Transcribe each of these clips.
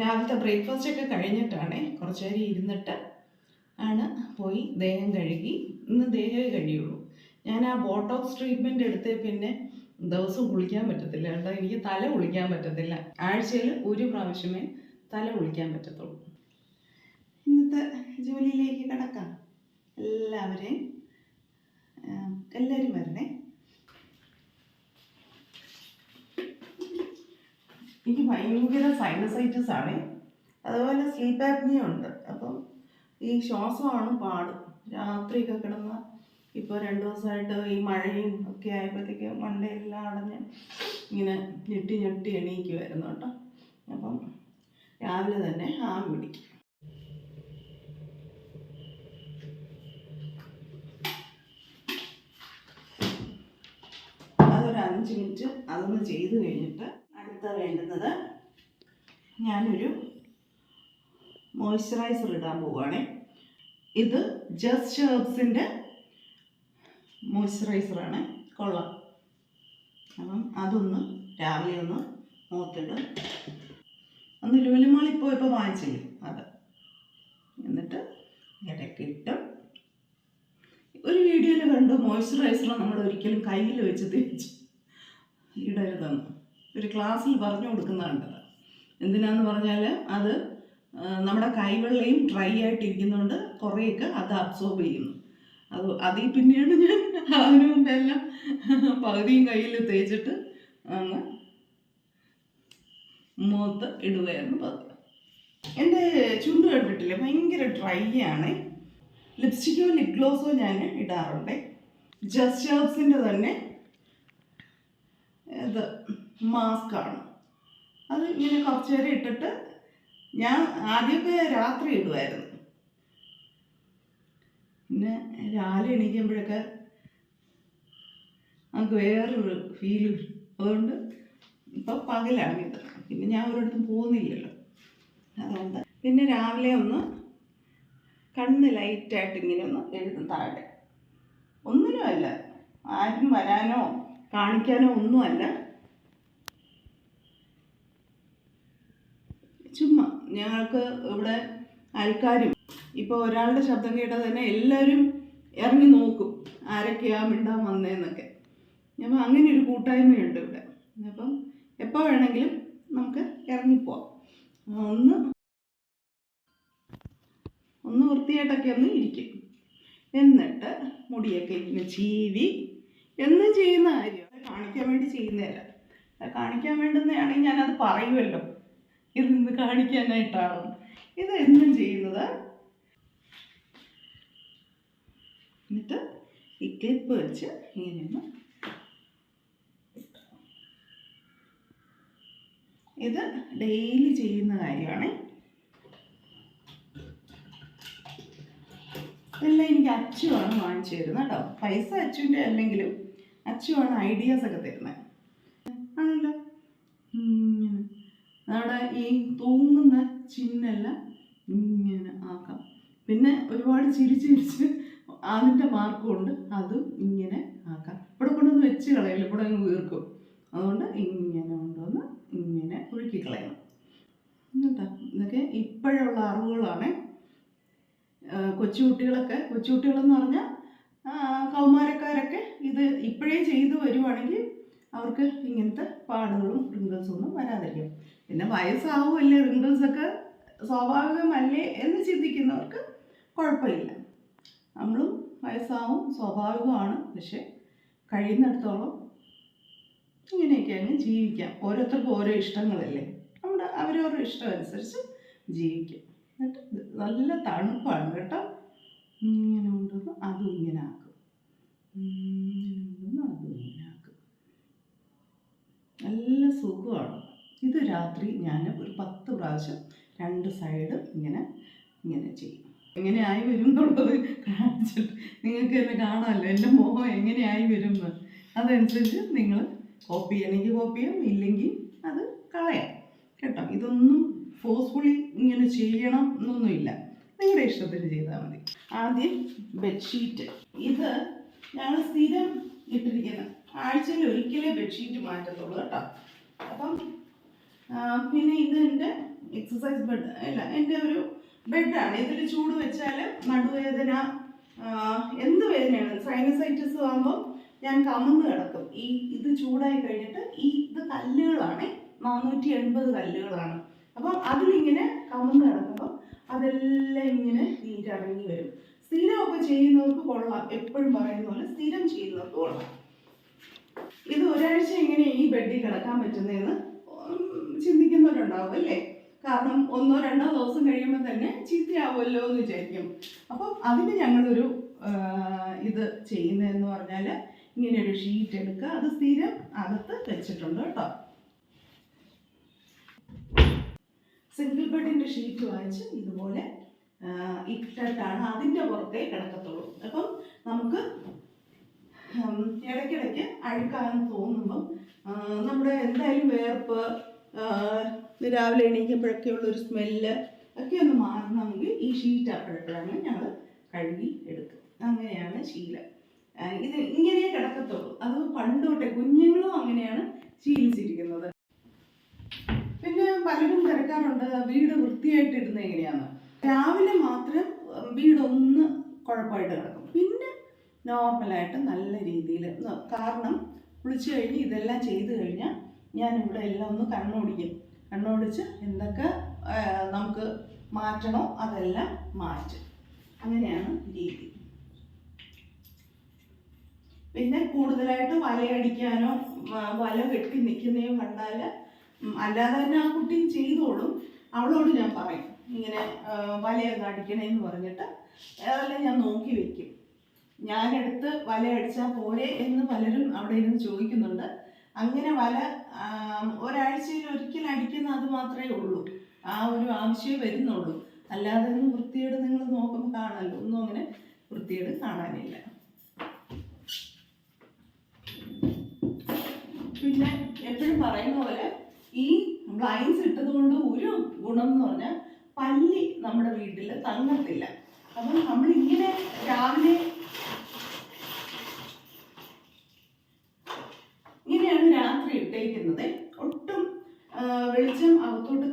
രാവിലത്തെ ബ്രേക്ക്ഫാസ്റ്റ് ഒക്കെ കഴിഞ്ഞിട്ടാണ് കുറച്ച് നേരം ഇരുന്നിട്ട് ആണ് പോയി ദേഹം കഴുകി. ഇന്ന് ദേഹമേ കഴിയുള്ളൂ. ഞാൻ ആ ബോട്ടോക്സ് ട്രീറ്റ്മെന്റ് എടുത്ത് പിന്നെ ദിവസം കുളിക്കാൻ പറ്റത്തില്ല കേട്ടോ. എനിക്ക് തല കുളിക്കാൻ പറ്റത്തില്ല. ആഴ്ചയിൽ ഒരു പ്രാവശ്യമേ തല കുളിക്കാൻ പറ്റത്തുള്ളൂ. ഇന്നത്തെ ജോലിയിലേക്ക് കിടക്കാം. എല്ലാവരെയും എല്ലാവരും വരണേ. എനിക്ക് ഭയങ്കര സൈനസൈറ്റിസ് ആണ്. അതുപോലെ സ്ലീപ്പ് ആപ്നിയ ഉണ്ട്. അപ്പം ഈ ശ്വാസമാണ് പാട്. രാത്രിയൊക്കെ കിടന്ന ഇപ്പോൾ രണ്ട് ദിവസമായിട്ട് ഈ മഴയും ഒക്കെ ആയപ്പോഴത്തേക്ക് മണ്ടയെല്ലാം അടഞ്ഞ് ഇങ്ങനെ ഞെട്ടി ഞെട്ടി എണീക്കുമായിരുന്നു കേട്ടോ. അപ്പം രാവിലെ തന്നെ ആവി പിടിക്കും. അതൊരു അഞ്ച് മിനിറ്റ് അതൊന്ന് ചെയ്ത് കഴിഞ്ഞിട്ട് അടുത്ത വേണ്ടുന്നത് ഞാനൊരു മോയ്സ്ചറൈസർ ഇടാൻ പോവുകയാണേ. ഇത് ജസ്റ്റ് ഹെർബ്സിന്റെ മോയ്സ്ചറൈസറാണ് കൊള്ളാം. അപ്പം അതൊന്ന് രാവിലെ ഒന്ന് മുഖത്തിടും ഒന്ന് ലുലുമാളിൽ പോയപ്പോൾ വാങ്ങിച്ചില്ലേ? അത്. എന്നിട്ട് ഇടയ്ക്കിട്ട് ഒരു വീഡിയോയിൽ കണ്ടു മോയ്സ്ചറൈസർ നമ്മൾ ഒരിക്കലും കയ്യിൽ വെച്ച് തേച്ച് ഇടരുതെന്ന്. ഒരു ക്ലാസ്സിൽ പറഞ്ഞു കൊടുക്കുന്നതാണ് എന്തിനാന്ന് പറഞ്ഞാൽ അത് നമ്മുടെ കൈവെള്ളയും ഡ്രൈ ആയിട്ടിരിക്കുന്നതുകൊണ്ട് കുറേയൊക്കെ അത് അബ്സോർബ് ചെയ്യുന്നു. അത് അതിൽ പിന്നെയാണ് ഞാൻ അതിനു മുമ്പെല്ലാം പകുതിയും കയ്യിൽ തേച്ചിട്ട് അങ്ങ് മുഖത്ത് ഇടുകയായിരുന്നു പതിവ്. എന്റെ ചുണ്ട് കണ്ടിട്ടില്ലേ? ഭയങ്കര ഡ്രൈ ആണ്. ലിപ്സ്റ്റിക്കോ ലിപ് ഗ്ലോസോ ഞാൻ ഇടാറുണ്ട്. ജസ്റ്റ് ഹേർബ്സിന്റെ തന്നെ. ഇത് മാസ്കാണ് അത് ഇങ്ങനെ കുറച്ച് നേരം ഇട്ടിട്ട് ഞാൻ ആദ്യമൊക്കെ രാത്രി ഇടുമായിരുന്നു പിന്നെ രാവിലെ എണീക്കുമ്പോഴൊക്കെ നമുക്ക് വേറൊരു ഫീൽ അതുകൊണ്ട് ഇപ്പം പകലാണ് ഇത് പിന്നെ ഞാൻ ഒരിടത്തും പോകുന്നില്ലല്ലോ. അതുകൊണ്ട് പിന്നെ രാവിലെ ഒന്ന് കണ്ണ് ലൈറ്റായിട്ട് ഇങ്ങനെ ഒന്ന് എഴുതും താഴെ. ഒന്നിനുമല്ല. ആരും വരാനോ കാണിക്കാനോ ഒന്നുമല്ല ചുമ്മാ ഞങ്ങൾക്ക് ഇവിടെ അയൽക്കാരും ഇപ്പോൾ ഒരാളുടെ ശബ്ദം കേട്ടാൽ തന്നെ എല്ലാവരും ഇറങ്ങി നോക്കും ആരൊക്കെയാ മിണ്ടാൻ വന്നേന്നൊക്കെ. അപ്പം അങ്ങനെ ഒരു കൂട്ടായ്മയുണ്ട് ഇവിടെ. അപ്പം എപ്പോൾ വേണമെങ്കിലും നമുക്ക് ഇറങ്ങിപ്പോവാം ഒന്ന് ഒന്ന് വൃത്തിയായിട്ടൊക്കെ ഒന്ന് ഇരിക്കും. എന്നിട്ട് മുടിയൊക്കെ ഇങ്ങനെ ചീവി എന്നും ചെയ്യുന്ന കാര്യം. കാണിക്കാൻ വേണ്ടി ചെയ്യുന്നതല്ല. കാണിക്കാൻ വേണ്ടുന്നതാണെങ്കിൽ ഞാനത് പറയുമല്ലോ. ഇത് ഇന്ന് കാണിക്കാനായിട്ടാണ്. ഇത് എന്നും ചെയ്യുന്നത്. എന്നിട്ട് ഈ ക്ലിപ്പ് വെച്ച് ഇങ്ങനെയൊന്ന് ഇത് ഡെയിലി ചെയ്യുന്ന കാര്യമാണ്. ഇതെല്ലാം എനിക്ക് അച്ചുവാണ് വാങ്ങിച്ചു തരുന്നത് കേട്ടോ. പൈസ അച്ചുവിന്റെ അല്ലെങ്കിലും അച്ചുവാണ് ഐഡിയാസ് ഒക്കെ തരുന്നത്. ആണല്ലോ? നമ്മുടെ ഈ തൂങ്ങുന്ന ചിഹ്നെല്ലാം ഇങ്ങനെ ആക്കാം. പിന്നെ ഒരുപാട് ചിരിച്ച് ചിരിച്ച് അതിന്റെ മാർക്ക് ഉണ്ട് അതും ഇങ്ങനെ ആക്കാം. ഇവിടെ കൊണ്ടുവന്ന് വെച്ച് കളയില്ല ഇവിടെ അങ്ങ് വീർക്കും. അതുകൊണ്ട് ഇങ്ങനെ കൊണ്ടുവന്ന് ഇങ്ങനെ ഒഴുക്കി കളയണം. കേട്ടോ ഇതൊക്കെ ഇപ്പോഴുള്ള അറിവുകളാണ്. കൊച്ചുകുട്ടികളൊക്കെ കൊച്ചുകുട്ടികളെന്ന് പറഞ്ഞാൽ കൗമാരക്കാരൊക്കെ ഇത് ഇപ്പോഴേ ചെയ്തു വരുവാണെങ്കിൽ അവർക്ക് ഇങ്ങനത്തെ പാടുകളും റിങ്കിൾസും ഒന്നും വരാതിരിക്കും. പിന്നെ വയസ്സാവുമല്ലേ റിങ്കിൾസൊക്കെ സ്വാഭാവികമല്ലേ എന്ന് ചിന്തിക്കുന്നവർക്ക് കുഴപ്പമില്ല. നമ്മളും വയസ്സാവും സ്വാഭാവികമാണ് പക്ഷെ കഴിയുന്നിടത്തോളം ഇങ്ങനെയൊക്കെ അങ്ങ് ജീവിക്കാം. ഓരോരുത്തർക്കും ഓരോ ഇഷ്ടങ്ങളല്ലേ. നമ്മുടെ അവരവരുടെ ഇഷ്ടം അനുസരിച്ച് ജീവിക്കും. എന്നിട്ട് നല്ല തണുപ്പാണ് കേട്ടോ. ഇങ്ങനെ കൊണ്ടുവന്ന് അതും ഇങ്ങനെ ആക്കും. അതും ഇങ്ങനെ ആക്കും. നല്ല സുഖമാണ്. ഇത് രാത്രി ഞാൻ ഒരു പത്ത് പ്രാവശ്യം രണ്ട് സൈഡ് ഇങ്ങനെ ഇങ്ങനെ ചെയ്യും. എങ്ങനെയായി വരും എന്നുള്ളത് കാണിച്ചിട്ട് നിങ്ങൾക്ക് എന്നെ കാണാമല്ലോ. എന്റെ മുഖം എങ്ങനെയായി വരും എന്ന് അതനുസരിച്ച് നിങ്ങൾ കോപ്പി ചെയ്യണമെങ്കിൽ കോപ്പി ചെയ്യാം. ഇല്ലെങ്കിൽ അത് കളയാം. കേട്ടോ? ഇതൊന്നും ഫോഴ്സ്ഫുള്ളി ഇങ്ങനെ ചെയ്യണം എന്നൊന്നുമില്ല. നിങ്ങളുടെ ഇഷ്ടത്തിന് ചെയ്താൽ മതി. ആദ്യം ബെഡ്ഷീറ്റ് ഇത് ഞങ്ങൾ സ്ഥിരം ഇട്ടിരിക്കുന്നത് ആഴ്ചയിൽ ഒരിക്കലേ ബെഡ്ഷീറ്റ് മാറ്റത്തുള്ളൂ കേട്ടോ. അപ്പം പിന്നെ ഇത് എന്റെ എക്സസൈസ് ബെഡ് അല്ല എന്റെ ഒരു ബെഡാണ് ഇതിൽ ചൂട് വെച്ചാൽ നടുവേദന എന്ത് വേദനയാണ് സൈനസൈറ്റിസ് ആകുമ്പോൾ ഞാൻ കമന്ന് കിടക്കും. ഈ ഇത് ചൂടായി കഴിഞ്ഞിട്ട് ഈ ഇത് കല്ലുകളാണ് നാനൂറ്റി എൺപത് കല്ലുകളാണ്. അപ്പം അതിലിങ്ങനെ കമന്ന് കിടക്കുമ്പോൾ അതെല്ലാം ഇങ്ങനെ നീരിറങ്ങി വരും. സ്ഥിരമൊക്കെ ചെയ്യുന്നവർക്ക് കൊള്ളാം. എപ്പോഴും പറയുന്ന പോലെ സ്ഥിരം ചെയ്യുന്നവർക്ക് കൊള്ളാം. ഇത് ഒരാഴ്ച എങ്ങനെ ഈ ബെഡിൽ കിടക്കാൻ പറ്റുന്നതെന്ന് ചിന്തിക്കുന്നവരുണ്ടാവും അല്ലേ? കാരണം ഒന്നോ രണ്ടോ ദിവസം കഴിയുമ്പോൾ തന്നെ ചീത്തയാവുമല്ലോ എന്ന് വിചാരിക്കും. അപ്പം അതിന് ഞങ്ങളൊരു ഇത് ചെയ്യുന്നതെന്ന് പറഞ്ഞാൽ ഇങ്ങനെ ഒരു ഷീറ്റ് എടുക്കുക അത് സ്ഥിരം അകത്ത് വെച്ചിട്ടുണ്ട് കേട്ടോ. സിംഗിൾ ബെഡിന്റെ ഷീറ്റ് വാങ്ങിച്ച് ഇതുപോലെ ഇട്ടിട്ടാണ് അതിന്റെ പുറത്തേ കിടക്കത്തുള്ളൂ. അപ്പം നമുക്ക് ഇടയ്ക്കിടയ്ക്ക് അഴുക്കാന്ന് തോന്നുമ്പം നമ്മുടെ എന്തായാലും വേർപ്പ് രാവിലെ എണീക്കുമ്പോഴൊക്കെ ഉള്ളൊരു സ്മെല്ല് ഒക്കെ ഒന്ന് മാറണമെങ്കിൽ ഈ ഷീറ്റ് അപ്പോഴപ്പോഴാണ് ഞങ്ങൾ കഴുകി എടുക്കും അങ്ങനെയാണ് ശീലം. ഇത് ഇങ്ങനെ കിടക്കത്തുള്ളൂ. അത് പണ്ടോട്ടെ കുഞ്ഞുങ്ങളും അങ്ങനെയാണ് ശീലിച്ചിരിക്കുന്നത്. പിന്നെ പലരും തിരക്കാറുണ്ട് വീട് വൃത്തിയായിട്ട് ഇടുന്നത് എങ്ങനെയാണ് രാവിലെ മാത്രം വീടൊന്ന് കുഴപ്പമായിട്ട് കിടക്കും. പിന്നെ നോർമലായിട്ട് നല്ല രീതിയിൽ കാരണം കുളിച്ചു കഴിഞ്ഞ് ഇതെല്ലാം ചെയ്ത് കഴിഞ്ഞാൽ ഞാൻ ഇവിടെ എല്ലാം ഒന്ന് കണ്ണോടിക്കും. കണ്ണോടിച്ച് എന്തൊക്കെ നമുക്ക് മാറ്റണോ അതെല്ലാം മാറ്റും. അങ്ങനെയാണ് രീതി. പിന്നെ കൂടുതലായിട്ട് വലയടിക്കാനോ വല കെട്ടി നിൽക്കുന്നതും കണ്ടാൽ അല്ലാതെ തന്നെ ആ കുട്ടി ചെയ്തോളും. അവളോട് ഞാൻ പറയും. ഇങ്ങനെ വലയൊക്കെ അടിക്കണേന്ന് പറഞ്ഞിട്ട് അതെല്ലാം ഞാൻ നോക്കി വെക്കും. ഞാനെടുത്ത് വല അടിച്ചാൽ പോരെ എന്ന് പലരും അവിടെ ഇരുന്ന് ചോദിക്കുന്നുണ്ട്. അങ്ങനെ വല ഒരാഴ്ചയിൽ ഒരിക്കൽ അടിക്കുന്ന അത് മാത്രമേ ഉള്ളൂ. ആ ഒരു ആവശ്യമേ വരുന്നുള്ളൂ. അല്ലാതെ ഒന്നും വൃത്തിയോട് നിങ്ങൾ നോക്കുമ്പോൾ കാണല്ലോ. ഒന്നും അങ്ങനെ വൃത്തിയോട് കാണാനില്ല. പിന്നെ എപ്പോഴും പറയുന്ന പോലെ ഈ ബ്ലൈൻസ് ഇട്ടത് കൊണ്ട് ഒരു ഗുണം എന്ന് പറഞ്ഞാൽ പല്ലി നമ്മുടെ വീട്ടിൽ തങ്ങത്തില്ല. അപ്പം നമ്മൾ ഇങ്ങനെ രാവിലെ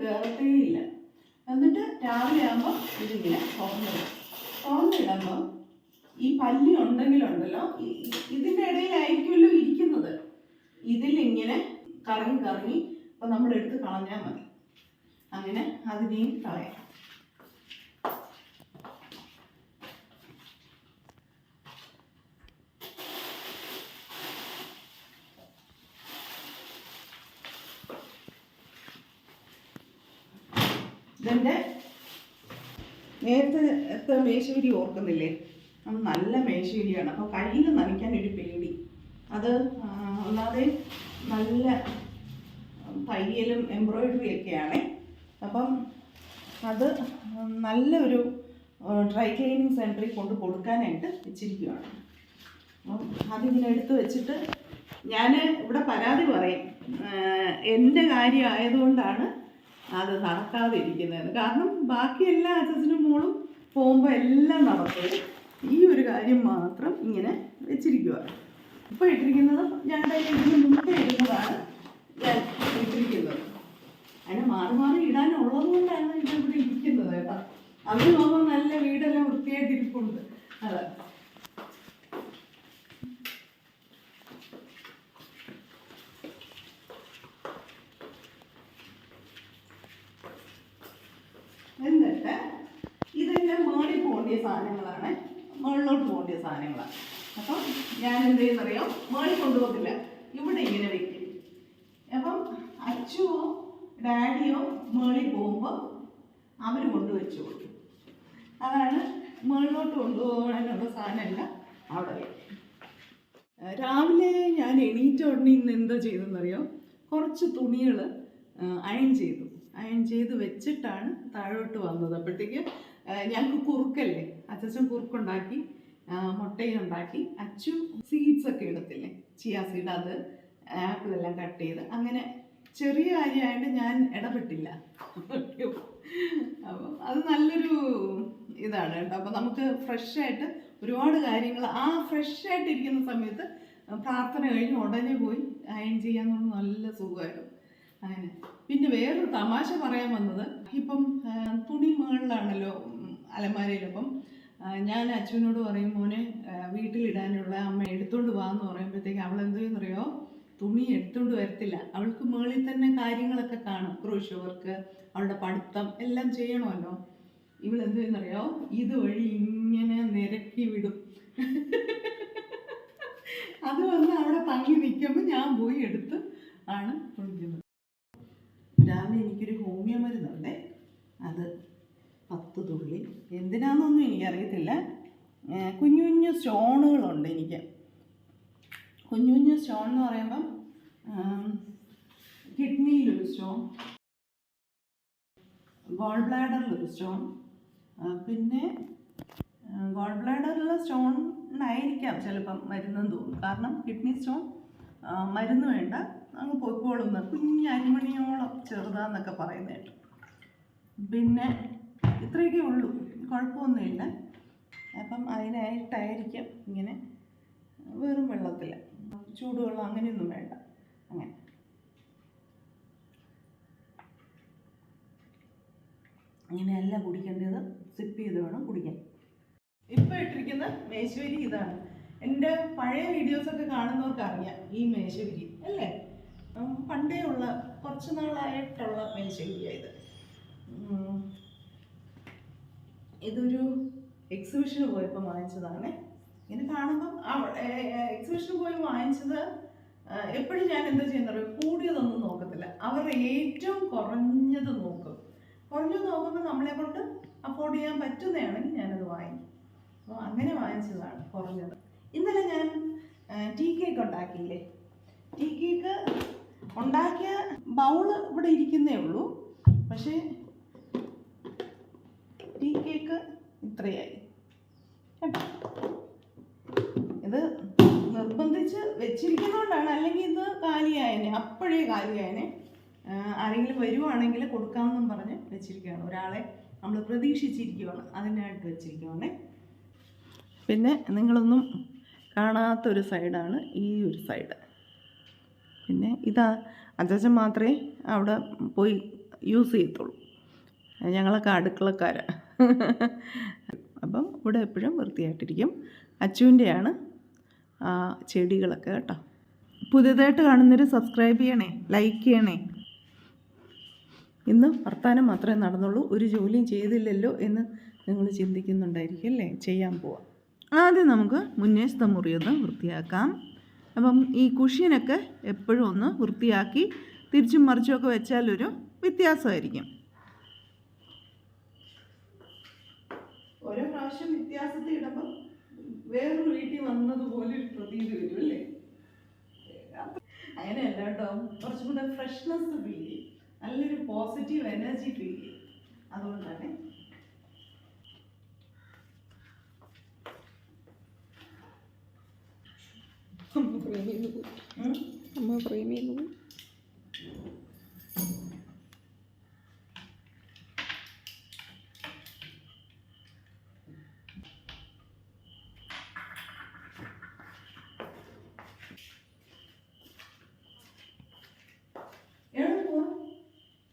ഇല്ല എന്നിട്ട് രാവിലെ ആകുമ്പോൾ ഇതിങ്ങനെ തുറന്നിടും. തുറന്നിടുമ്പോൾ ഈ പല്ലി ഉണ്ടെങ്കിലുണ്ടല്ലോ ഇതിന്റെ ഇടയിലായിരിക്കുമല്ലോ ഇരിക്കുന്നത്. ഇതിലിങ്ങനെ കറങ്ങി കറങ്ങി അപ്പോൾ നമ്മൾ എടുത്ത് കളഞ്ഞാൽ മതി. അങ്ങനെ അതിനെയും കളയാം. ഇതെന്റെ നേരത്തെ മേശുരി ഓർക്കുന്നില്ലേ? അത് നല്ല മേശുരിയാണ് അപ്പോൾ കയ്യിൽ നനയ്ക്കാൻ ഒരു പേടി. അത് ഒന്നാതെ നല്ല തയ്യലും എംബ്രോയിഡറി ഒക്കെയാണ്. അപ്പം അത് നല്ലൊരു ഡ്രൈ ക്ലീനിങ് സെന്ററിൽ കൊണ്ട് കൊടുക്കാനായിട്ട് വെച്ചിരിക്കുകയാണ് അപ്പം അതിങ്ങനെ എടുത്തു വെച്ചിട്ട് ഞാൻ ഇവിടെ പരാതി പറയും. എന്റെ കാര്യം ആയതുകൊണ്ടാണ് അത് നടക്കാതെ ഇരിക്കുന്നത് കാരണം ബാക്കി എല്ലാ അച്ഛനും മോളും പോകുമ്പോൾ എല്ലാം നടക്കും. ഈ ഒരു കാര്യം മാത്രം ഇങ്ങനെ വെച്ചിരിക്കുക ഇപ്പോൾ ഇട്ടിരിക്കുന്നത് ഞങ്ങളുടെ ഇതിന് മുമ്പേ ഇടുന്നതാണ് ഞാൻ ഇട്ടിരിക്കുന്നത് അതിന് മാറി മാറി ഇടാനുള്ളത് കൊണ്ടാണ് ഇത് ഇവിടെ ഇരിക്കുന്നത് കേട്ടോ അവർ നോക്കുമ്പോൾ നല്ല വീടെല്ലാം വൃത്തിയായിട്ട് ഇരിപ്പുണ്ട് അതെ എന്നിട്ട് ഇതെല്ലാം മേളിൽ പോകേണ്ടിയ സാധനങ്ങളാണ് മുകളിലോട്ട് പോകേണ്ടിയ സാധനങ്ങളാണ് അപ്പം ഞാൻ എന്ത് ചെയ്യുന്നറിയോ മേളിൽ കൊണ്ടുപോകത്തില്ല ഇവിടെ ഇങ്ങനെ വെക്കും അപ്പം അച്ചുവോ ഡാഡിയോ മേളിൽ പോകുമ്പോൾ അവർ കൊണ്ടുവച്ചു കൊടുക്കും അതാണ് മുകളിലോട്ട് കൊണ്ടുപോകാനുള്ള സാധനമെല്ലാം അവിടെ വയ്ക്കും രാവിലെ ഞാൻ എണീറ്റ ഉടനെ ഇന്ന് എന്താ ചെയ്തെന്നറിയോ കുറച്ച് തുണികൾ അയൺ ചെയ്തു അയൺ ചെയ്ത് വെച്ചിട്ടാണ് താഴോട്ട് വന്നത് അപ്പോഴത്തേക്ക് ഞങ്ങൾക്ക് കുറുക്കല്ലേ. അച്ഛൻ കുറുക്കുണ്ടാക്കി മുട്ടയും ഉണ്ടാക്കി അച്ചു സീഡ്സ് ഒക്കെ ഇടത്തില്ലേ ചിയ സീഡ് അത് ആപ്പിൾ എല്ലാം കട്ട് ചെയ്ത്. അങ്ങനെ ചെറിയ കാര്യമായിട്ട് ഞാൻ ഇടപെട്ടില്ല. അപ്പം അത് നല്ലൊരു ഇതാണ് കേട്ടോ. അപ്പം നമുക്ക് ഫ്രഷായിട്ട് ഒരുപാട് കാര്യങ്ങൾ ആ ഫ്രഷായിട്ട് ഇരിക്കുന്ന സമയത്ത് പ്രാർത്ഥന കഴിഞ്ഞ് ഉടനെ പോയി അയൺ ചെയ്യാൻ നല്ല സുഖമായിരുന്നു. അങ്ങനെ. പിന്നെ വേറൊരു തമാശ പറയാൻ വന്നത് ഇപ്പം തുണി മുകളിലാണല്ലോ ആ, ഞാൻ അച്ഛനോട് പറയും മോനെ വീട്ടിലിടാനുള്ള അമ്മ എടുത്തോണ്ട് വാ എന്ന് പറയുമ്പോഴത്തേക്ക് അവൾ എന്ത് ചെയ്യുന്നറിയോ? തുണി എടുത്തോണ്ട് വരത്തില്ല. അവൾക്ക് മുകളിൽ തന്നെ കാര്യങ്ങളൊക്കെ കാണും. ക്രൂശ് വർക്ക് അവളുടെ പഠിത്തം എല്ലാം ചെയ്യണമല്ലോ. ഇവൾ എന്ത് ചെയ്യുന്നറിയോ? ഇതുവഴി ഇങ്ങനെ നിരക്കി വിടും. അത് വന്ന് അവിടെ തങ്ങി നിൽക്കുമ്പോൾ ഞാൻ പോയി എടുത്ത് ആണ് കുളിക്കുന്നത് രാവിലെ എനിക്കൊരു ഹോമിയോ മരുന്നുണ്ടേ അത് പത്ത് തുള്ളി എന്തിനാണെന്നൊന്നും എനിക്കറിയത്തില്ല. കുഞ്ഞു കുഞ്ഞു സ്റ്റോണുകളുണ്ട് എനിക്ക്. കുഞ്ഞു കുഞ്ഞു സ്റ്റോൺ എന്ന് പറയുമ്പം കിഡ്നിയിലൊരു സ്റ്റോൺ ഗോൾ ബ്ലാഡറിലൊരു സ്റ്റോൺ പിന്നെ ഗോൾ ബ്ലാഡറിലുള്ള സ്റ്റോൺ ആയിരിക്കാം ചിലപ്പം മരുന്നെന്ന് തോന്നും കാരണം കിഡ്നി സ്റ്റോൺ മരുന്ന് വേണ്ട. അങ്ങ് പൊയ്ക്കോളുന്ന കുഞ്ഞ് അരിമണിയോളം ചെറുതാന്നൊക്കെ പറയുന്നത് കേട്ടു പിന്നെ ഇത്രയൊക്കെ ഉള്ളൂ. കുഴപ്പമൊന്നുമില്ല. അപ്പം അതിനായിട്ടായിരിക്കും ഇങ്ങനെ വെറും വെള്ളത്തിൽ. ചൂടുവെള്ളം അങ്ങനെയൊന്നും വേണ്ട. അങ്ങനെ. ഇങ്ങനെയല്ല കുടിക്കേണ്ടത് സിപ്പ് ചെയ്ത് വേണം കുടിക്കാൻ. ഇപ്പം ഇട്ടിരിക്കുന്ന മേശുവരി ഇതാണ്. എന്റെ പഴയ വീഡിയോസൊക്കെ കാണുന്നവർക്ക് അറിയാം ഈ മേശുവരി അല്ലേ? പണ്ടേ ഉള്ള കുറച്ച് നാളായിട്ടുള്ള മേശവിരിയാണ് ഇത്. ഇതൊരു എക്സിബിഷന് പോയപ്പോൾ വാങ്ങിച്ചതാണ്. ഇങ്ങനെ കാണുമ്പം എക്സിബിഷന് പോയി വാങ്ങിച്ചത് എപ്പോഴും ഞാൻ എന്താ ചെയ്യുന്നത് കൂടിയതൊന്നും നോക്കത്തില്ല. അവരുടെ ഏറ്റവും കുറഞ്ഞത് നോക്കും. കുറഞ്ഞത് നോക്കുമ്പോൾ നമ്മളെ കൊണ്ട് അഫോർഡ് ചെയ്യാൻ പറ്റുന്നതാണെങ്കിൽ ഞാനത് വാങ്ങിക്കും. അപ്പോൾ അങ്ങനെ വാങ്ങിച്ചതാണ് കുറഞ്ഞത്. ഇന്നലെ ഞാൻ ടീ കേക്ക് ഉണ്ടാക്കിയില്ലേ? ടീ കേക്ക് ഉണ്ടാക്കിയ ബൗൾ ഇവിടെ ഇരിക്കുന്നേ ഉള്ളൂ. പക്ഷേ ടീ കേക്ക് ഇത്രയായി. ഇത് നിർബന്ധിച്ച് വെച്ചിരിക്കുന്നതുകൊണ്ടാണ്. അല്ലെങ്കിൽ ഇത് കാലിയായനെ അപ്പോഴേ കാലിയായനെ ആരെങ്കിലും വരുവാണെങ്കിൽ കൊടുക്കാമെന്നും പറഞ്ഞ് വെച്ചിരിക്കുകയാണ്. ഒരാളെ നമ്മൾ പ്രതീക്ഷിച്ചിരിക്കുകയാണ്. അതിനായിട്ട് വെച്ചിരിക്കുകയാണ്. പിന്നെ നിങ്ങളൊന്നും കാണാത്തൊരു സൈഡാണ് ഈ ഒരു സൈഡ്. പിന്നെ ഇതാ അച്ചാച്ചൻ മാത്രമേ അവിടെ പോയി യൂസ് ചെയ്യത്തുള്ളൂ. ഞങ്ങളൊക്കെ അടുക്കളക്കാരാണ് അപ്പം ഇവിടെ എപ്പോഴും വൃത്തിയായിട്ടിരിക്കും. അച്ചുവിന്റെയാണ് ചെടികളൊക്കെ കേട്ടോ. പുതിയതായിട്ട് കാണുന്നവർ സബ്സ്ക്രൈബ് ചെയ്യണേ ലൈക്ക് ചെയ്യണേ. ഇന്ന് വർത്താനം മാത്രമേ നടന്നുള്ളൂ. ഒരു ജോലിയും ചെയ്തില്ലല്ലോ എന്ന് നിങ്ങൾ ചിന്തിക്കുന്നുണ്ടായിരിക്കും അല്ലേ? ചെയ്യാൻ പോവാം. ആദ്യം നമുക്ക് മുന്നേശത്തെ മുറി ഒന്ന് വൃത്തിയാക്കാം. അപ്പം ഈ കുഷ്യനൊക്കെ എപ്പോഴും ഒന്ന് വൃത്തിയാക്കി തിരിച്ചും മറിച്ചുമൊക്കെ വെച്ചാലൊരു വ്യത്യാസമായിരിക്കും ഓരോ പ്രാവശ്യം വ്യത്യാസത്തിൽ ഇടുമ്പോൾ വേറൊരു വീട്ടിൽ വന്നതുപോലെ ഒരു പ്രതീതി വരും അല്ലേ? അങ്ങനെയല്ല കേട്ടോ. കുറച്ചും കൂടെ ഫ്രഷ്നെസ് ഫീൽ ചെയ്യും നല്ലൊരു പോസിറ്റീവ് എനർജി ഫീൽ ചെയ്യും അതുകൊണ്ടാണ്. അമ്മ പ്രേമിന്ന് പോയി ഉം. അമ്മ പ്രേമിന്ന് പോയി എവിടെ പോവാ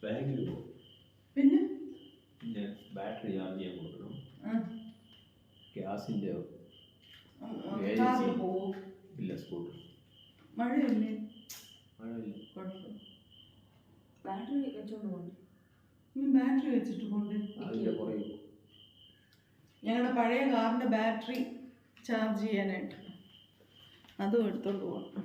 ബാങ്കിൽ പോകും പിന്നെ പിന്നെ ബാറ്ററി ചാർജ് ചെയ്യാൻ കൊടുക്കണം ആ, പോവോ. ഇല്ല സ്കൂട്ടർ മഴയല്ലേ? മഴയില്ല. കുഴപ്പം. ബാറ്ററി വെച്ചോണ്ട് പോകണം ഇനി ബാറ്ററി വെച്ചിട്ട് കൊണ്ട് അതിന്റെ കുറേ ഞങ്ങളുടെ പഴയ കാറിന്റെ ബാറ്ററി ചാർജ് ചെയ്യാനായിട്ട്. അതും എടുത്തോണ്ട് പോകണം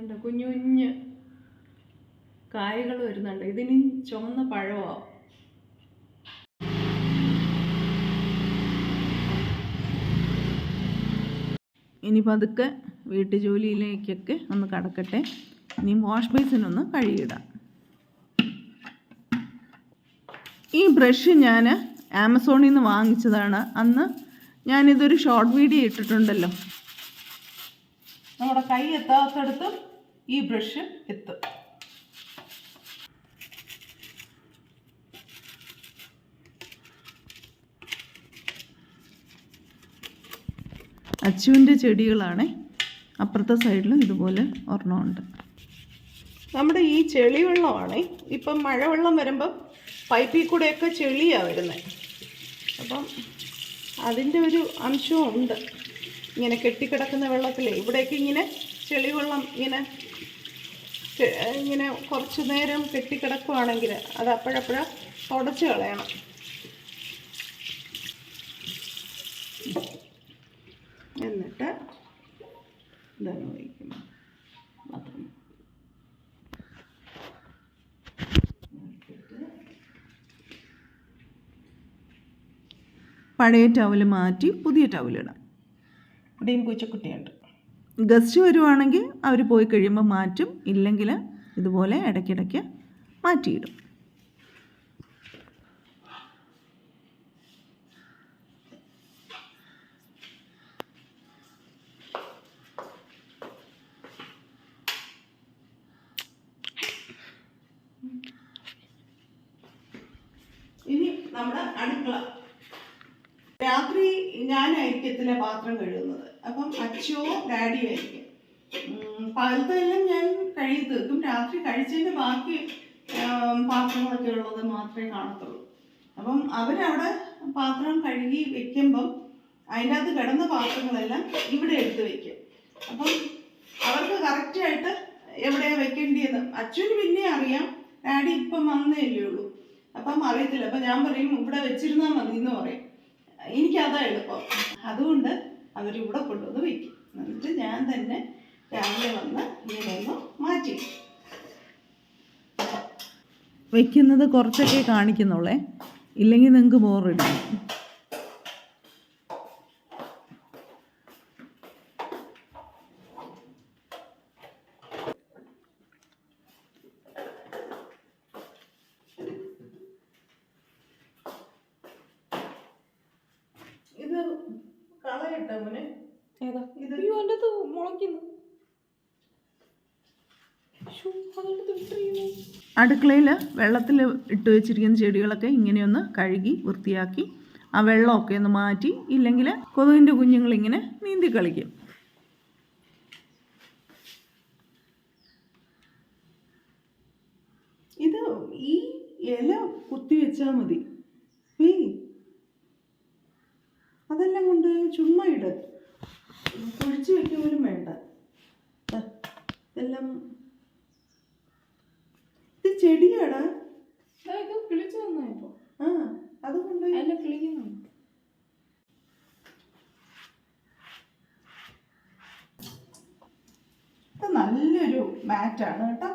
കണ്ടോ കുഞ്ഞു കുഞ്ഞ് കായകൾ വരുന്നുണ്ട്. ഇതിന് ചുവന്ന പഴമോ. ഇനി പതുക്കെ വീട്ടു ജോലിയിലേക്കൊക്കെ ഒന്ന് കടക്കട്ടെ. ഇനി വാഷ് ബേസിനൊന്ന് കഴുകിയിടാം. ഈ ബ്രഷ് ഞാൻ ആമസോണിൽ നിന്ന് വാങ്ങിച്ചതാണ്. അന്ന് ഞാനിതൊരു ഷോർട്ട് വീഡിയോ ഇട്ടിട്ടുണ്ടല്ലോ. നമ്മുടെ കൈ എത്താത്തടത്ത് ഈ ബ്രഷ് എത്തും. അച്ചുവിന്റെ ചെടികളാണ്. അപ്പുറത്തെ സൈഡിലും ഇതുപോലെ ഒരെണ്ണമുണ്ട്. നമ്മുടെ ഈ ചെളി വെള്ളമാണ് ഇപ്പം മഴവെള്ളം വരുമ്പം പൈപ്പിൽ കൂടെയൊക്കെ ചെളിയാണ് വരുന്നത് അപ്പം അതിന്റെ ഒരു അംശവും ഉണ്ട് ഇങ്ങനെ കെട്ടിക്കിടക്കുന്ന വെള്ളത്തിൽ ഇവിടേക്ക് ഇങ്ങനെ ചെളി വെള്ളം ഇങ്ങനെ ഇങ്ങനെ കുറച്ച് നേരം കെട്ടിക്കിടക്കുവാണെങ്കിൽ അത് അപ്പോഴപ്പോഴ തുടച്ച് കളയണം. എന്നിട്ട് ഇതാണ് ഒഴിക്കുന്നത് മാത്രം പഴയ ടവൽ മാറ്റി പുതിയ ടവലിടാം. ഇവിടെയും പൂച്ചക്കുട്ടിയുണ്ട്. ഗസ്റ്റ് വരുവാണെങ്കിൽ അവർ പോയി കഴിയുമ്പോൾ മാറ്റും. ഇല്ലെങ്കിൽ ഇതുപോലെ ഇടയ്ക്കിടയ്ക്ക് മാറ്റിയിടും. ഇനി അടുക്കള. രാത്രി ഞാനായിരിക്കത്തില്ല പാത്രം കഴുകുന്നത്. അപ്പം അച്ഛോ ഡാഡിയും ആയിരിക്കും. പകലത്തെല്ലാം ഞാൻ കഴുകി തീർക്കും. രാത്രി കഴിച്ചതിന്റെ ബാക്കി പാത്രങ്ങളൊക്കെ ഉള്ളത് മാത്രമേ കാണത്തുള്ളൂ. അപ്പം അവരവിടെ പാത്രം കഴുകി വെക്കുമ്പം അതിന്റെ അകത്ത് കിടന്ന പാത്രങ്ങളെല്ലാം ഇവിടെ എടുത്ത് വെക്കും. അപ്പം അവർക്ക് കറക്റ്റായിട്ട് എവിടെയാണ് വെക്കേണ്ടിയെന്ന് അച്ഛന് പിന്നെ അറിയാം. ഡാഡി ഇപ്പം വന്നേ ഉള്ളൂ. അപ്പം അറിയത്തില്ല. അപ്പം ഞാൻ പറയും ഇവിടെ വെച്ചിരുന്നാൽ മതി എന്ന് പറയും. എനിക്കതാ എളുപ്പം. അതുകൊണ്ട് അവരിവിടെ കൊണ്ടുവന്ന് വയ്ക്കും എന്നിട്ട് ഞാൻ തന്നെ രാവിലെ വന്ന് ഇതിനൊന്ന് മാറ്റി വയ്ക്കുന്നത് കുറച്ചൊക്കെ കാണിക്കുന്നുള്ളേ ഇല്ലെങ്കിൽ നിങ്ങൾക്ക് ബോറിടും ഇത് കളയട്ടെ മോനെ ഏതാ ഇത് അയ്യോ എന്റെ അത് മുളയ്ക്കുന്നു ശ്ശോ, അതെടുത്ത് വിട്ടറിയുമോ? അടുക്കളയിൽ വെള്ളത്തിൽ ഇട്ട് വെച്ചിരിക്കുന്ന ചെടികളൊക്കെ ഇങ്ങനെയൊന്ന് കഴുകി വൃത്തിയാക്കി ആ വെള്ളമൊക്കെ ഒന്ന് മാറ്റി ഇല്ലെങ്കിൽ കൊതുകിന്റെ കുഞ്ഞുങ്ങളിങ്ങനെ നീന്തി കളിക്കും. ഇത് ഈ ഇല കുത്തി വെച്ചാൽ മതി. അതെല്ലാം കൊണ്ട് ചുമ്മാ ഇട്. കുഴിച്ച് വെക്കുമ്പോഴും വേണ്ട. ഇതെല്ലാം ഇത് ചെടിയാടാ ദാ ഇത് കിളിച്ചു വന്നായിപ്പോ ആ അതുകൊണ്ട് എന്നെ കിളിക്കുന്നു ഇത് നല്ലൊരു മാറ്റാണ് കേട്ടോ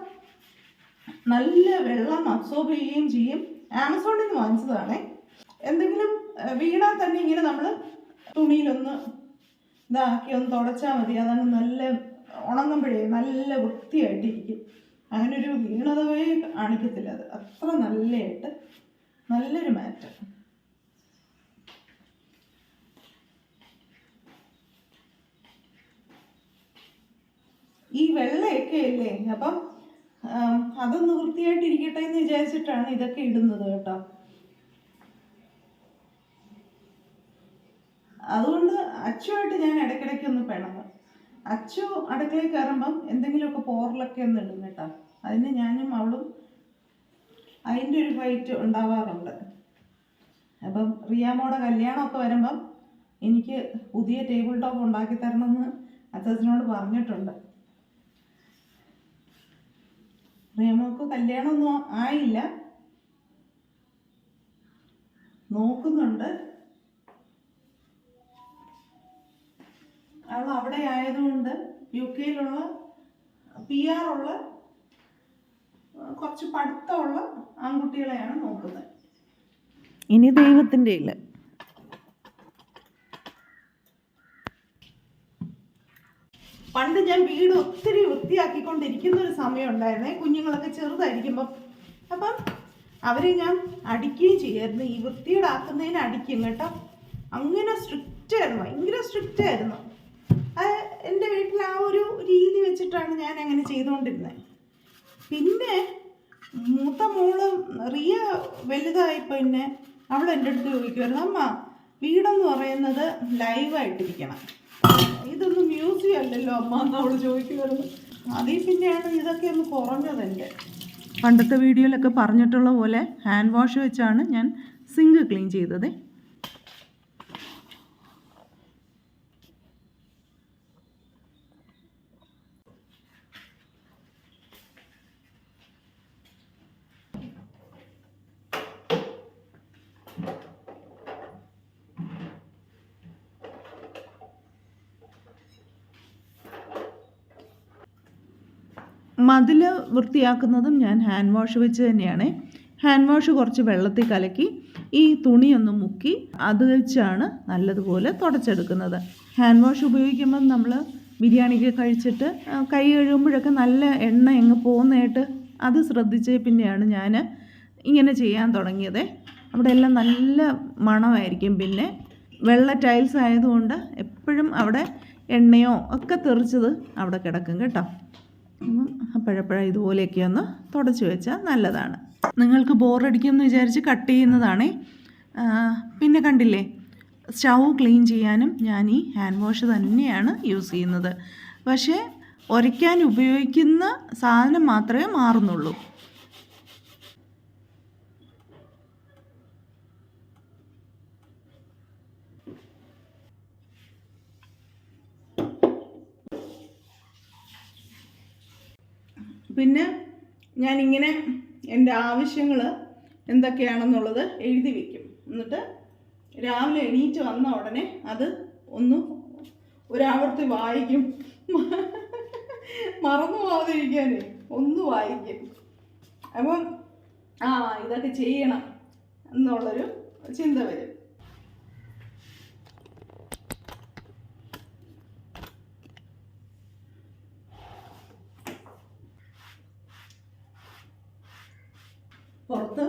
നല്ല വെള്ളം അബ്സോർബ് ചെയ്യുകയും ചെയ്യും. ആമസോണിൽ നിന്ന് വാങ്ങിച്ചതാണേ. എന്തെങ്കിലും വീണാൽ തന്നെ ഇങ്ങനെ നമ്മൾ തുണിയിലൊന്ന് ഇതാക്കി ഒന്ന് തുടച്ചാൽ മതി. അതാണ് നല്ല ഉണങ്ങുമ്പോഴേ നല്ല വൃത്തിയായിട്ടിരിക്കും. അങ്ങനെ ഒരു വീണതവേ കാണിക്കത്തില്ല അത്. അത്ര നല്ലതായിട്ട് നല്ലൊരു മാറ്റം. ഈ വെള്ളയൊക്കെ അല്ലേ അപ്പം അതൊന്ന് വൃത്തിയായിട്ടിരിക്കട്ടെ എന്ന് വിചാരിച്ചിട്ടാണ് ഇതൊക്കെ ഇടുന്നത് കേട്ടോ. അതുകൊണ്ട് അച്ചുമായിട്ട് ഞാൻ ഇടയ്ക്കിടയ്ക്ക് ഒന്ന് പിണങ്ങും. അച്ചു അടുക്കളയിൽ കയറുമ്പം എന്തെങ്കിലുമൊക്കെ പോറലൊക്കെ ഒന്ന് ഇടും കേട്ടോ. അതിന് ഞാനും അവളും അതിന്റെ ഒരു ഫൈറ്റ് ഉണ്ടാവാറുണ്ട്. അപ്പം റിയാമോടെ കല്യാണമൊക്കെ വരുമ്പം എനിക്ക് പുതിയ ടേബിൾ ടോപ്പ് ഉണ്ടാക്കി തരണമെന്ന് അച്ഛനോട് പറഞ്ഞിട്ടുണ്ട്. റിയാമോക്ക് കല്യാണമൊന്നും ആയില്ല. നോക്കുന്നുണ്ട്. അവൾ അവിടെ ആയതുകൊണ്ട് യു കെയിലുള്ള പി ആർ ഉള്ള കുറച്ച് പഠിത്തമുള്ള ആൺകുട്ടികളെയാണ് നോക്കുന്നത്. ഇനി ദൈവത്തിന്റെ ഇല്ല. പണ്ട് ഞാൻ വീട് ഒത്തിരി വൃത്തിയാക്കിക്കൊണ്ടിരിക്കുന്ന ഒരു സമയം ഉണ്ടായിരുന്നേ കുഞ്ഞുങ്ങളൊക്കെ ചെറുതായിരിക്കുമ്പം. അപ്പം അവരെ ഞാൻ അടിക്കുകയും ചെയ്യായിരുന്നു. ഈ വൃത്തിയോടാക്കുന്നതിന് അടിക്കും കേട്ടോ. അങ്ങനെ സ്ട്രിക്റ്റ് ആയിരുന്നു. ഭയങ്കര സ്ട്രിക്റ്റ് ആയിരുന്നു. അത് എന്റെ വീട്ടിൽ ആ ഒരു രീതി വെച്ചിട്ടാണ് ഞാൻ അങ്ങനെ ചെയ്തുകൊണ്ടിരുന്നത്. പിന്നെ മൂത്ത മോൾ റിയ വലുതായി പിന്നെ അവൾ എന്റെ അടുത്ത് ചോദിക്കുമായിരുന്നു അമ്മ വീടെന്ന് പറയുന്നത് ലൈവായിട്ടിരിക്കണം ഇതൊന്നും മ്യൂസിയം അല്ലല്ലോ അമ്മ എന്ന് അവൾ ചോദിക്കുമായിരുന്നു അതിൽ പിന്നെയാണ് ഇതൊക്കെ ഒന്ന് കുറഞ്ഞത് എന്റെ. പണ്ടത്തെ വീഡിയോയിലൊക്കെ പറഞ്ഞിട്ടുള്ള പോലെ ഹാൻഡ് വാഷ് വെച്ചാണ് ഞാൻ സിങ്ക് ക്ലീൻ ചെയ്തത്. മതിൽ വൃത്തിയാക്കുന്നതും ഞാൻ ഹാൻഡ് വാഷ് വെച്ച് തന്നെയാണ്. ഹാൻഡ് വാഷ് കുറച്ച് വെള്ളത്തിൽ കലക്കി ഈ തുണിയൊന്ന് മുക്കി അത് വെച്ചാണ് നല്ലതുപോലെ തുടച്ചെടുക്കുന്നത്. ഹാൻഡ് വാഷ് ഉപയോഗിക്കുമ്പം നമ്മൾ ബിരിയാണിക്ക് കഴിച്ചിട്ട് കൈ കഴുകുമ്പോഴൊക്കെ നല്ല എണ്ണ എങ്ങ് പോകുന്നതായിട്ട് അത് ശ്രദ്ധിച്ച് പിന്നെയാണ് ഞാൻ ഇങ്ങനെ ചെയ്യാൻ തുടങ്ങിയത്. അവിടെ എല്ലാം നല്ല മണമായിരിക്കും പിന്നെ. വെള്ള ടൈൽസ് ആയതുകൊണ്ട് എപ്പോഴും അവിടെ എണ്ണയോ ഒക്കെ തെറിച്ചത് അവിടെ കിടക്കും കേട്ടോ. അപ്പോഴപ്പോഴ ഇതുപോലെയൊക്കെ ഒന്ന് തുടച്ച് വെച്ചാൽ നല്ലതാണ്. നിങ്ങൾക്ക് ബോറടിക്കുമെന്ന് വിചാരിച്ച് കട്ട് ചെയ്യുന്നതാണേ. പിന്നെ കണ്ടില്ലേ സ്റ്റൗ ക്ലീൻ ചെയ്യാനും ഞാൻ ഈ ഹാൻഡ് വാഷ് തന്നെയാണ് യൂസ് ചെയ്യുന്നത്. പക്ഷേ ഉരയ്ക്കാൻ ഉപയോഗിക്കുന്ന സാധനം മാത്രമേ മാറുന്നുള്ളൂ. പിന്നെ ഞാനിങ്ങനെ എന്റെ ആവശ്യങ്ങൾ എന്തൊക്കെയാണെന്നുള്ളത് എഴുതി വയ്ക്കും എന്നിട്ട് രാവിലെ എണീറ്റ് വന്ന ഉടനെ അത് ഒന്ന് ഒരാവർത്തി വായിക്കും. മറന്നു പോകാതിരിക്കാനേ ഒന്ന് വായിക്കും. അപ്പം ആ ഇതൊക്കെ ചെയ്യണം എന്നുള്ളൊരു ചിന്ത വരും. പുറത്ത്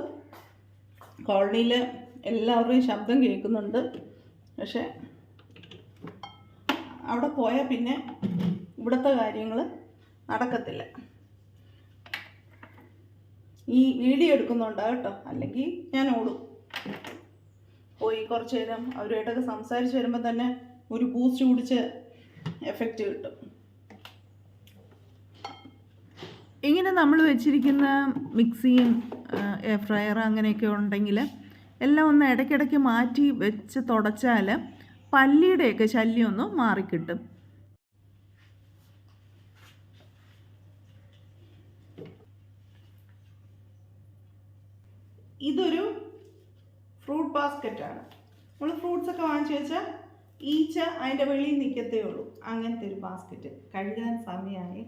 കോളനിയിൽ എല്ലാവരുടെയും ശബ്ദം കേൾക്കുന്നുണ്ട്. പക്ഷേ അവിടെ പോയാൽ പിന്നെ ഇവിടുത്തെ കാര്യങ്ങൾ നടക്കത്തില്ല. ഈ വീഡിയോ എടുക്കുന്നുണ്ട് കേട്ടോ. അല്ലെങ്കിൽ ഞാൻ ഓടും. പോയി കുറച്ച് നേരം അവരുമായിട്ടൊക്കെ സംസാരിച്ച് വരുമ്പോൾ തന്നെ ഒരു ബൂസ്റ്റ് കുടിച്ച് എഫക്റ്റ് കിട്ടും. ഇങ്ങനെ നമ്മൾ വെച്ചിരിക്കുന്ന മിക്സിയും എയർ ഫ്രയർ അങ്ങനെയൊക്കെ ഉണ്ടെങ്കിൽ എല്ലാം ഒന്ന് ഇടയ്ക്കിടയ്ക്ക് മാറ്റി വെച്ച് തുടച്ചാൽ പല്ലിയുടെയൊക്കെ ശല്യം ഒന്ന് മാറിക്കിട്ടും. ഇതൊരു ഫ്രൂട്ട് ബാസ്ക്കറ്റാണ് നമ്മൾ ഫ്രൂട്ട്സ് ഒക്കെ വാങ്ങിച്ചു വെച്ചാൽ ഈച്ച അതിന്റെ വെളിയിൽ നിൽക്കത്തേ ഉള്ളൂ. അങ്ങനത്തെ ഒരു ബാസ്ക്കറ്റ് കഴുകാൻ സമയമായി.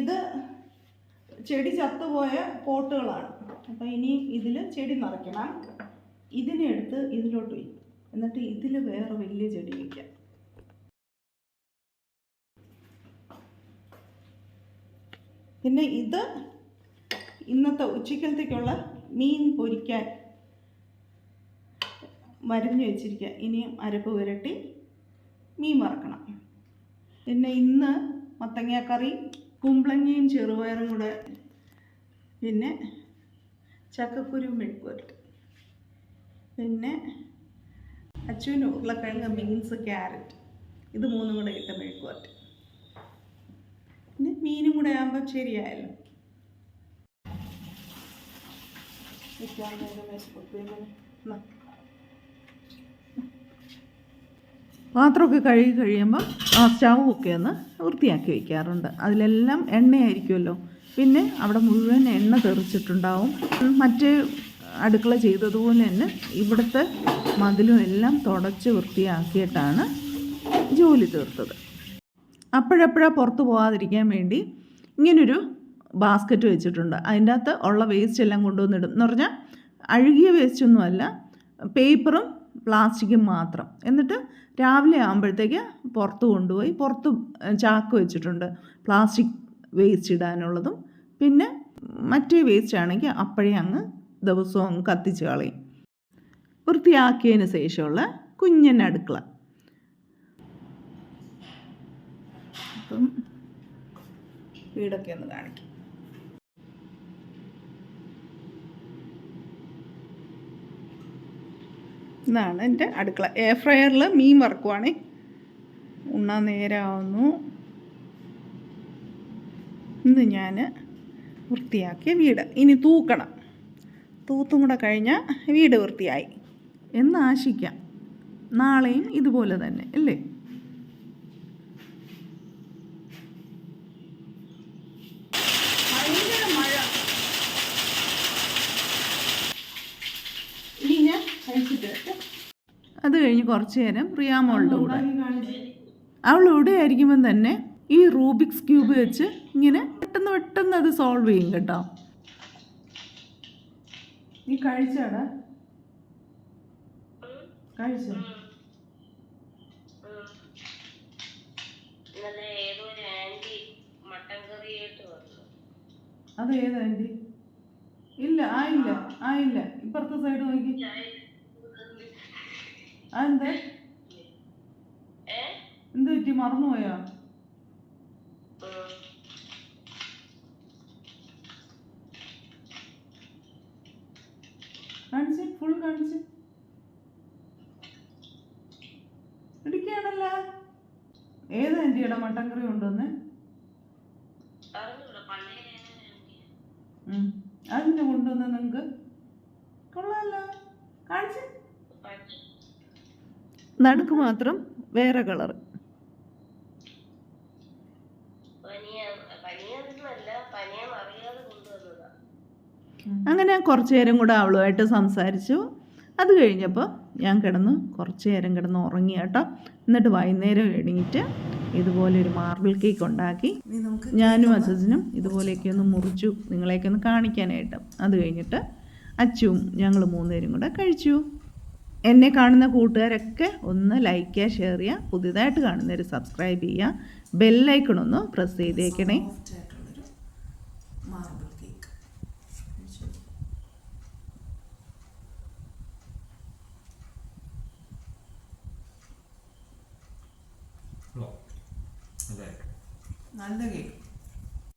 ഇത് ചെടി ചത്തുപോയ പോട്ടുകളാണ്. അപ്പോൾ ഇനി ഇതിൽ ചെടി നിറയ്ക്കണം. ഇതിനെ എടുത്ത് ഇതിലോട്ട് വയ്ക്കും. എന്നിട്ട് ഇതിൽ വേറെ വലിയ ചെടി വയ്ക്കാം. പിന്നെ ഇത് ഇന്നത്തെ ഉച്ചക്കലത്തേക്കുള്ള മീൻ പൊരിക്കാൻ മരിഞ്ഞ് വെച്ചിരിക്കുക ഇനിയും അരപ്പ് പുരട്ടി മീൻ വറക്കണം. പിന്നെ ഇന്ന് മത്തങ്ങാക്കറി കുമ്പളങ്ങയും ചെറുപയറും കൂടെ പിന്നെ ചക്കക്കുരു മെഴുക്കുവരട്ട്. പിന്നെ അച്ചുവിന് ഉരുളക്കിഴങ്ങ് ബീൻസ് ക്യാരറ്റ്. ഇത് മൂന്നും കൂടെ ഇട്ട മെഴുക്കുവരട്ട്. പിന്നെ മീനും കൂടെ ആകുമ്പോൾ ശരിയായല്ലോ. വെക്കാൻ നേരം മേശപ്പുറത്ത് എന്നാ. പാത്രമൊക്കെ കഴുകി കഴിയുമ്പോൾ ആ സ്റ്റൗവൊക്കെ ഒന്ന് വൃത്തിയാക്കി വയ്ക്കാറുണ്ട് അതിലെല്ലാം എണ്ണയായിരിക്കുമല്ലോ. പിന്നെ അവിടെ മുഴുവൻ എണ്ണ തെറിച്ചിട്ടുണ്ടാവും. മറ്റ് അടുക്കള ചെയ്തതുപോലെ തന്നെ ഇവിടുത്തെ മതിലും എല്ലാം തുടച്ച് വൃത്തിയാക്കിയിട്ടാണ് ജോലി തീർത്തത്. അപ്പോഴപ്പോഴാ പുറത്ത് പോകാതിരിക്കാൻ വേണ്ടി ഇങ്ങനൊരു ബാസ്ക്കറ്റ് വെച്ചിട്ടുണ്ട്. അതിന്റെ അകത്ത് ഉള്ള വേസ്റ്റ് എല്ലാം കൊണ്ടുവന്നിടും. എന്ന് പറഞ്ഞാൽ അഴുകിയ വേസ്റ്റൊന്നുമല്ല പേപ്പറും പ്ലാസ്റ്റിക്കും മാത്രം. എന്നിട്ട് രാവിലെ ആകുമ്പോഴത്തേക്ക് പുറത്ത് കൊണ്ടുപോയി പുറത്ത് ചാക്ക് വെച്ചിട്ടുണ്ട്. പ്ലാസ്റ്റിക് വേസ്റ്റ് ഇടാനുള്ളതും. പിന്നെ മറ്റേ വേസ്റ്റ് ആണെങ്കിൽ അപ്പോഴേ അങ്ങ് ദിവസവും അങ്ങ് കത്തിച്ച് കളയും. വൃത്തിയാക്കിയതിന് ശേഷമുള്ള കുഞ്ഞൻ അടുക്കള. അപ്പം വീടൊക്കെ ഒന്ന് കാണിക്കും. ഇതാണ് എന്റെ അടുക്കള. എയർ ഫ്രയറിൽ മീൻ വറക്കുവാണേ. ഉണ്ണാൻ നേരാവുന്നു. ഇന്ന് ഞാൻ വൃത്തിയാക്കിയ വീട്. ഇനി തൂക്കണം. തൂത്തും കൂടെ കഴിഞ്ഞാൽ വീട് വൃത്തിയായി. എന്ന് ആശിക്കാം. നാളെയും ഇതുപോലെ തന്നെ അല്ലേ ഭയങ്കര മഴ ഇനി ഞാൻ കഴിച്ചിട്ട് വരട്ടെ. അത് കഴിഞ്ഞ് കുറച്ച് നേരം റിയാമോളുടെ കൂടെ. അവൾ ഇവിടെ ആയിരിക്കുമ്പം തന്നെ ഈ റൂബിക്സ് ക്യൂബ് വെച്ച് ഇങ്ങനെ പെട്ടെന്ന് പെട്ടെന്ന് അത് സോൾവ് ചെയ്യും കേട്ടോ. നീ കഴിച്ചാടാ. കഴിച്ചോ. ഇന്നലെ ഒരു ആന്റി മട്ടൻ കറിയായിട്ട് വന്നു. അത് ഏതാ ആന്റി? ഇല്ല ആയില്ല ആയില്ല. ഇപ്പുറത്തെ സൈഡ് നോക്കി. അതെന്താ എന്ത്? പറ്റി? മറന്നുപോയോ. കാണിച്ച് ഫുൾ കാണിച്ച് ഇടിക്കാണല്ല ഏത് ആന്റിയുടെ മട്ടൻ കറി കൊണ്ടുവന്ന്? അതിന് കൊണ്ടുവന്ന് നിങ്ങൾക്ക് കൊള്ളാമല്ലോ കാണിച്ച് നടുക്ക് മാത്രം വേറെ കളർ അങ്ങനെ കുറച്ച് നേരം കൂടെ അവളുമായിട്ട് സംസാരിച്ചു. അത് കഴിഞ്ഞപ്പോൾ ഞാൻ കിടന്ന് കുറച്ച് നേരം കിടന്ന് ഉറങ്ങി കേട്ടോ എന്നിട്ട് വൈകുന്നേരം എണീറ്റ് ഇതുപോലെ ഒരു മാർബിൾ കേക്ക് ഉണ്ടാക്കി. ഞാനും അച്ഛനും ഇതുപോലെയൊക്കെ ഒന്ന് മുറിച്ചു നിങ്ങളെയൊക്കെ ഒന്ന് കാണിക്കാനായിട്ട്. അത് കഴിഞ്ഞിട്ട് അച്ചുവും ഞങ്ങൾ മൂന്നുപേരും കൂടെ കഴിച്ചു. എന്നെ കാണുന്ന കൂട്ടുകാരൊക്കെ ഒന്ന് ലൈക്ക് ചെയ്യുക ഷെയർ ചെയ്യുക പുതിയതായിട്ട് കാണുന്നവർ സബ്സ്ക്രൈബ് ചെയ്യുക ബെല്ലൈക്കൺ ഒന്ന് പ്രസ് ചെയ്തേക്കണേ. മാർബിൾ കേക്ക് നല്ല കേക്ക്.